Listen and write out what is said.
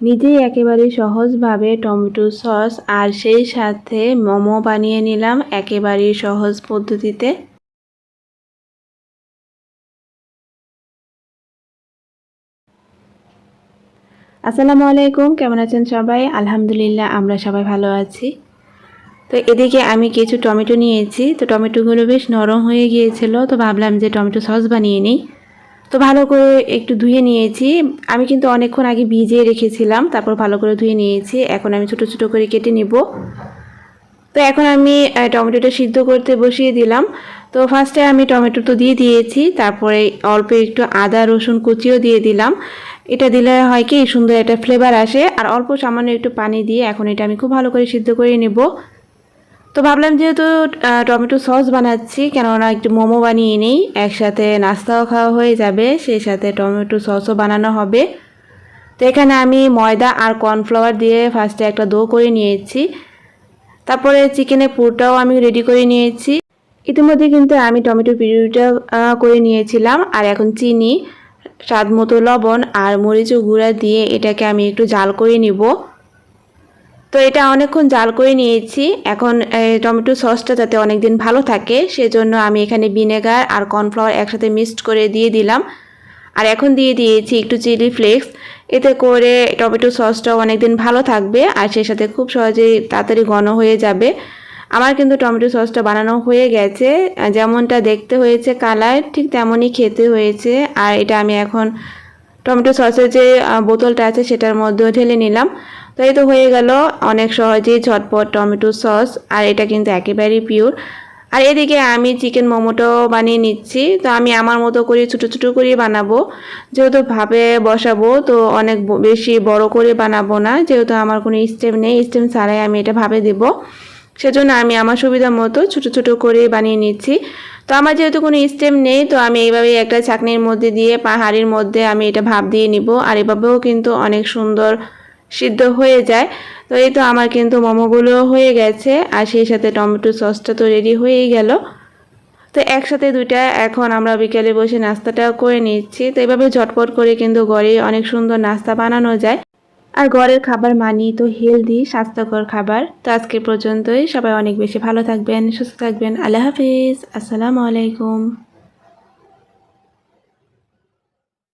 নিজেই একেবারে সহজভাবে টমেটো সস আর সেই সাথে মোমো বানিয়ে নিলাম একেবারে সহজ পদ্ধতিতে। আসসালামু আলাইকুম, কেমন আছেন সবাই? আলহামদুলিল্লাহ, আমরা সবাই ভালো আছি। তো এদিকে আমি কিছু টমেটো নিয়েছি। তো টমেটোগুলো বেশ নরম হয়ে গিয়েছিল, তো ভাবলাম যে টমেটো সস বানিয়ে নিই। তো ভালো করে একটু ধুয়ে নিয়েছি। আমি কিন্তু অনেকক্ষণ আগে ভিজিয়ে রেখেছিলাম, তারপর ভালো করে ধুয়ে নিয়েছি। এখন আমি ছোটো ছোটো করে কেটে নেব। তো এখন আমি টমেটোটা সিদ্ধ করতে বসিয়ে দিলাম। তো ফার্স্টে আমি টমেটো তো দিয়ে দিয়েছি, তারপরে অল্প একটু আদা, রসুন কুচিও দিয়ে দিলাম। এটা দিলে হয় কি, সুন্দর একটা ফ্লেভার আসে। আর অল্প সামান্য একটু পানি দিয়ে এখন এটা আমি খুব ভালো করে সিদ্ধ করে নেব। তো ভাবলাম যেহেতু টমেটো সস বানাচ্ছি, কেননা একটু মোমো বানিয়ে নিই, একসাথে নাস্তাও খাওয়া হয়ে যাবে, সেই সাথে টমেটো সসও বানানো হবে। তো এখানে আমি ময়দা আর কর্নফ্লাওয়ার দিয়ে ফার্স্টে একটা দো করে নিয়েছি। তারপরে চিকেনের পুরটাও আমি রেডি করে নিয়েছি। ইতিমধ্যে কিন্তু আমি টমেটো পিউরিটা করে নিয়েছিলাম, আর এখন চিনি, স্বাদ মতো লবণ আর মরিচ গুঁড়া দিয়ে এটাকে আমি একটু জাল করে নিব। তো এটা অনেকক্ষণ জাল করে নিয়েছি। এখন টমেটো সসটা যাতে অনেক দিন ভালো থাকে, সেজন্য আমি এখানে ভিনেগার আর কর্নফ্লাওয়ার একসাথে মিক্সড করে দিয়ে দিলাম। আর এখন দিয়ে দিয়েছি একটু চিলি ফ্লেক্স। এতে করে টমেটো সসটাও অনেক দিন ভালো থাকবে আর সেই সাথে খুব সহজেই তাড়াতাড়ি ঘন হয়ে যাবে। আমার কিন্তু টমেটো সসটা বানানো হয়ে গেছে। যেমনটা দেখতে হয়েছে কালার, ঠিক তেমনই খেতে হয়েছে। আর এটা আমি এখন টমেটো সসের যে বোতলটা আছে সেটার মধ্যে ঢেলে নিলাম। তো এই তো হয়ে গেল। অনেক সহজেই ঝটপট টমেটো সস, আর এটা কিন্তু একেবারেই পিওর আর এদিকে আমি চিকেন মোমোটাও বানিয়ে নিচ্ছি। তো আমি আমার মতো করে ছোটো ছোটো করে বানাবো। যেহেতু ভাবে বসাবো, তো অনেক বেশি বড় করে বানাবো না। যেহেতু আমার কোনো স্টেম নেই স্টেম ছাড়াই আমি এটা ভাবে দেবো। সেজন্য আমি আমার সুবিধা মতো ছোটো ছোটো করে বানিয়ে নিচ্ছি। তো আমার যেহেতু কোনো স্টেম নেই, তো আমি এইভাবে একটা চাকনির মধ্যে দিয়ে পাহাড়ির মধ্যে আমি এটা ভাব দিয়ে নিব। আর এভাবেও কিন্তু অনেক সুন্দর সিদ্ধ হয়ে যায়। তো এই তো আমার কিন্তু মোমোগুলো হয়ে গেছে, আর সেই সাথে টমেটো সসটা তো রেডি হয়েই গেল। তো একসাথে দুইটা, এখন আমরা বিকেলে বসে নাস্তাটা করে নিচ্ছি। তো এভাবে ঝটপট করে কিন্তু ঘরে অনেক সুন্দর নাস্তা বানানো যায়। আর ঘরের খাবার মানি তো হেলদি স্বাস্থ্যকর খাবার। তো আজকে পর্যন্তই, সবাই অনেক বেশি ভালো থাকবেন, সুস্থ থাকবেন। আল্লাহ হাফিজ, আসসালামু আলাইকুম।